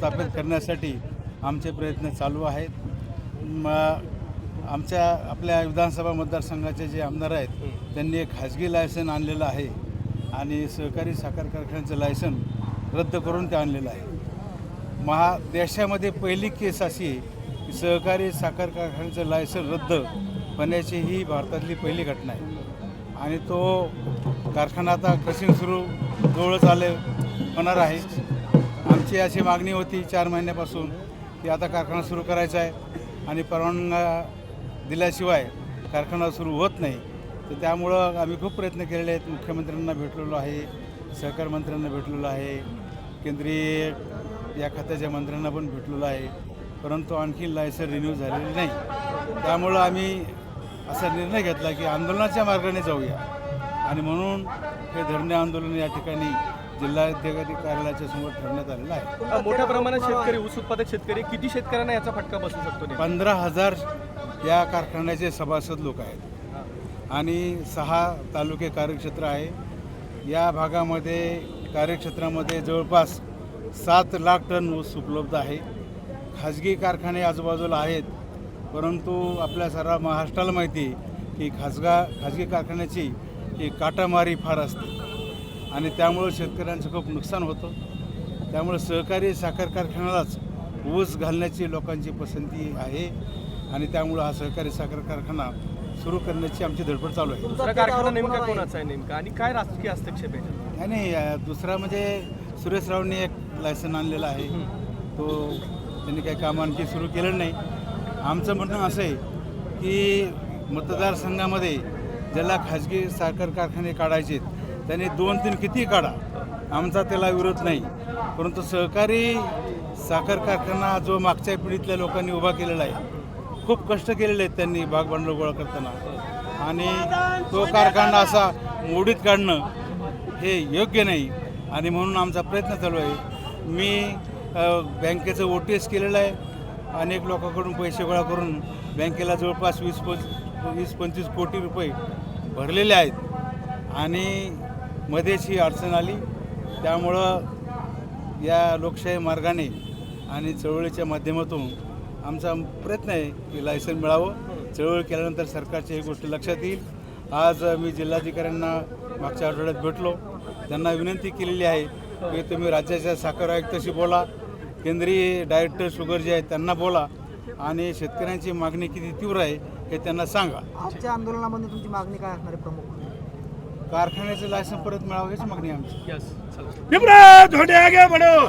करण्यासाठी आमचे प्रयत्न चालू आहेत. म आमच्या आपल्या विधानसभा मतदारसंघाचे जे आमदार आहेत त्यांनी एक खाजगी लायसन आणलेलं आहे आणि सहकारी साखर कारखान्याचं लायसन रद्द करून ते आणलेलं आहे. महा देशामध्ये पहिली केस अशी आहे की सहकारी साखर कारखान्याचं लायसन रद्द होण्याची ही भारतातली पहिली घटना आहे. आणि तो कारखाना आता क्रशिंग सुरू जवळच आले होणार आहे. आमची अशी मागणी होती चार महिन्यापासून की आता कारखाना सुरू करायचा आहे आणि परवानगा दिल्याशिवाय कारखाना सुरू होत नाही. तर त्यामुळं आम्ही खूप प्रयत्न केलेले आहेत. मुख्यमंत्र्यांना भेटलेलो आहे सहकार मंत्र्यांना भेटलेलो आहे केंद्रीय या खात्याच्या मंत्र्यांना पण भेटलेलो आहे. परंतु आणखी लायसन रिन्यू झालेली नाही. त्यामुळं आम्ही असा निर्णय घेतला की आंदोलनाच्या मार्गाने जाऊया. आणि म्हणून हे धरणे आंदोलन या ठिकाणी जिल्हाधिकारी कार्यालयाच्या समोर ठेवण्यात आलेलं आहे. मोठ्या प्रमाणात शेतकरी ऊस उत्पादक शेतकरी किती शेतकऱ्यांना याचा फटका बसू शकतो नेमका? पंधरा हजार या कारखान्याचे सभासद लोक आहेत. आणि सहा तालुके कार्यक्षेत्र आहे. या भागामध्ये कार्यक्षेत्रामध्ये जवळपास सात लाख टन ऊस उपलब्ध आहे. खाजगी कारखाने आजूबाजूला आहेत. परंतु आपल्या सारा महाराष्ट्राला माहिती आहे की खाजगा खाजगी कारखान्याची ही काटामारी फार असते. आणि त्यामुळं शेतकऱ्यांचं खूप नुकसान होतं. त्यामुळे सहकारी साखर कारखान्यालाच ऊस घालण्याची लोकांची पसंती आहे आणि त्यामुळं हा सहकारी साखर कारखाना सुरू करण्याची आमची धडपड चालू आहे. कारखाना नेमका कोणाचा आहे नेमका? आणि काय राजकीय हस्तक्षेप आहे अ, दुसरा म्हणजे सुरेश रावने एक लायसन आणलेलं आहे. तो त्यांनी काही काम आणखी सुरू केलं नाही. आमचं म्हणणं असं आहे की मतदारसंघामध्ये ज्याला खाजगी साखर कारखाने काढायचे त्यांनी दोन तीन किती काढा. आमचा त्याला विरोध नाही. परंतु सहकारी साखर कारखाना जो मागच्या पिढीतल्या लोकांनी उभा केलेला आहे खूप कष्ट केलेले आहेत त्यांनी भाग भांडवल गोळा करताना. आणि तो कारखाना असा मोडीत काढणं हे योग्य नाही. आणि म्हणून आमचा प्रयत्न चालू आहे. मी बँकेचं ओ टी एस केलेलं आहे. अनेक लोकांकडून पैसे गोळा करून बँकेला जवळपास वीस पंच वीस पंचवीस कोटी रुपये भरलेले आहेत. आणि मध्येच ही अडचण आली. त्यामुळं या लोकशाही मार्गाने आणि चळवळीच्या माध्यमातून आमचा प्रयत्न आहे की लायसन मिळावं. चळवळ केल्यानंतर सरकारच्या ही गोष्टी लक्षात येईल. आज मी जिल्हाधिकाऱ्यांना मागच्या आठवड्यात भेटलो. त्यांना विनंती केलेली आहे की तुम्ही राज्याच्या साखर आयुक्ताशी बोला. केंद्रीय डायरेक्टर शुगर जे आहेत त्यांना बोला. आणि शेतकऱ्यांची मागणी किती तीव्र आहे हे त्यांना सांगा. आजच्या आंदोलनामध्ये तुमची मागणी काय असणार आहे प्रमुख? कारखान्याचं लायसन परत मिळावं याची मागणी आहे आमची. धोंडे आगे बढ़ो।